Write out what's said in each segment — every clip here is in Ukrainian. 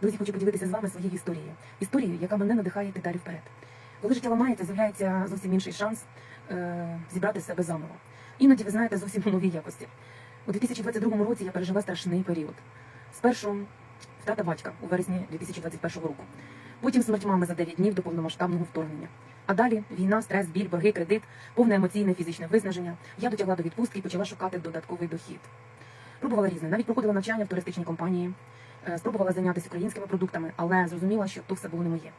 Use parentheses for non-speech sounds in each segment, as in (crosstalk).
Друзі, хочу поділитися з вами своєю історією. Історією, яка мене надихає йти далі вперед. Коли життя ламається, з'являється зовсім інший шанс е, зібрати себе заново. Іноді, ви знаєте, зовсім у новій якості. У 2022 році я пережила страшний період. Спершу втрата батька у вересні 2021 року. Потім смерть мами за 9 днів до повномасштабного вторгнення. А далі війна, стрес, біль, борги, кредит, повне емоційне фізичне виснаження. Я дотягла до відпустки і почала шукати додатковий дохід. Пробувала різне, навіть проходила навчання в туристичній компанії, спробувала зайнятися українськими продуктами, але зрозуміла, що то все було не моє.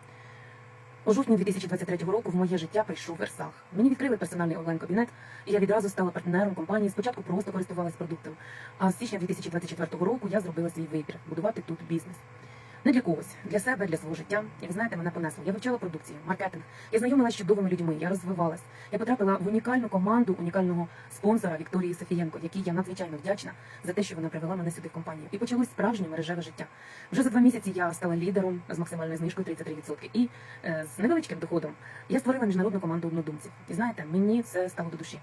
У жовтні 2023 року в моє життя прийшов Версах. Мені відкрили персональний онлайн-кабінет, і я відразу стала партнером компанії. Спочатку просто користувалась продуктом. А з січня 2024 року я зробила свій вибір будувати тут бізнес. Не для когось, для себе, для свого життя. Ви знаєте, мене понесло. Я вивчала продукцію, маркетинг. Я знайомилася з чудовими людьми, я розвивалась. Я потрапила в унікальну команду унікального спонсора Вікторії Софієнко, якій я надзвичайно вдячна за те, що вона привела мене сюди в компанію. І почалось справжнє мережеве життя. Вже за два місяці я стала лідером з максимальною знижкою 33%. І е, з невеличким доходом я створила міжнародну команду однодумців. І знаєте, мені це стало до душі.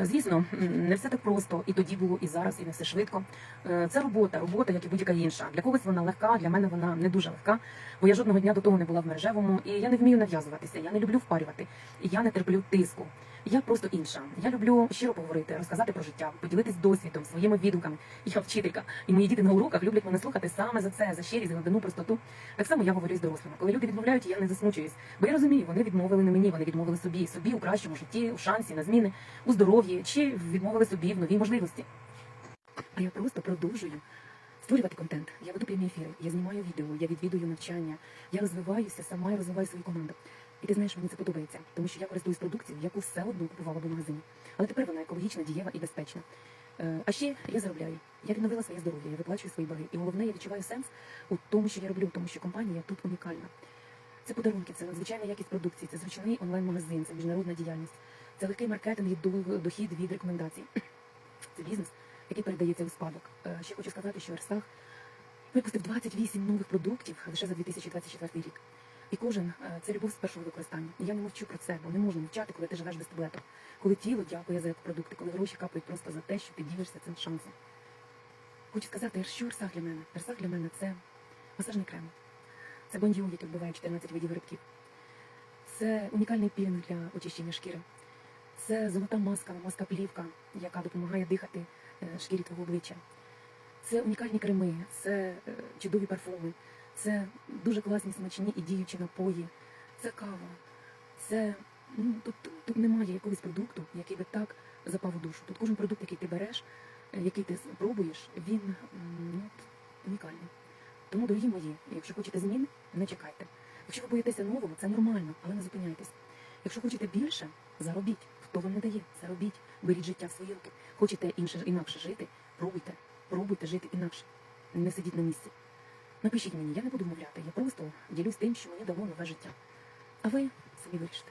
Звісно, не все так просто, і тоді було, і зараз, і не все швидко. Е, Це робота, робота, як і будь-яка інша. Для когось вона легка, для мене вона не дуже легка, бо я жодного дня до того не була в мережевому, і я не вмію нав'язуватися, я не люблю впарювати, і я не терплю тиску. Я просто інша. Я люблю щиро поговорити, розказати про життя, поділитись досвідом, своїми відгуками. Я вчителька, і мої діти на уроках люблять мене слухати саме за це, за щирість, за глибину простоту. Так само я говорю з дорослими. Коли люди відмовляють, я не засмучуюсь. Бо я розумію, вони відмовили не мені, вони відмовили собі, собі у кращому житті, у шансі на зміни, у здоров'ї, чи відмовили собі в новій можливості. А я просто продовжую створювати контент. Я веду прямі ефіри, я знімаю відео, я відвідую навчання, я розвиваюся сама і розвиваю свою команду. І ти знаєш, мені це подобається, тому що я користуюсь продукцією, яку все одно купувала в магазині. Але тепер вона екологічна, дієва і безпечна. Е, А ще я заробляю. Я відновила своє здоров'я, я виплачую свої борги. І головне, я відчуваю сенс у тому, що я роблю, тому що компанія тут унікальна. Це подарунки, це надзвичайна якість продукції, це зручний онлайн-магазин, це міжнародна діяльність, це легкий маркетинг і дохід від рекомендацій. (clears throat) Це бізнес, який передається у спадок. Е, Ще хочу сказати, що Ерсах випустив 28 нових продуктів лише за 2024 рік. І кожен е, це любов з першого використання. І я не мовчу про це, бо не можна мовчати, коли ти живеш без таблеток. Коли тіло дякує за продукти, коли гроші капають просто за те, що ти цим шансом. Хочу сказати, що Ерсах для мене? Ерсах для мене це масажний крем, це бондю, який вбиває 14 видів грибків. Це унікальний пілінг для очищення шкіри. Це золота маска, маска плівка, яка допомагає дихати е, шкірі твого обличчя. Це унікальні креми, це е, чудові парфуми, це дуже класні смачні і діючі напої, це кава. Це ну тут, тут немає якогось продукту, який би так запав у душу. Тут кожен продукт, який ти береш, е, який ти пробуєш, він ну, унікальний. Тому, дорогі мої, якщо хочете змін, не чекайте. Якщо ви боїтеся нового, це нормально, але не зупиняйтесь. Якщо хочете більше, заробіть. Хто вам не дає, заробіть, беріть життя в свої руки. Хочете інше інакше жити, пробуйте, пробуйте жити інакше. Не сидіть на місці. Напишіть мені, я не буду мовляти, я просто ділюсь тим, що мені дало нове життя. А ви собі вирішите.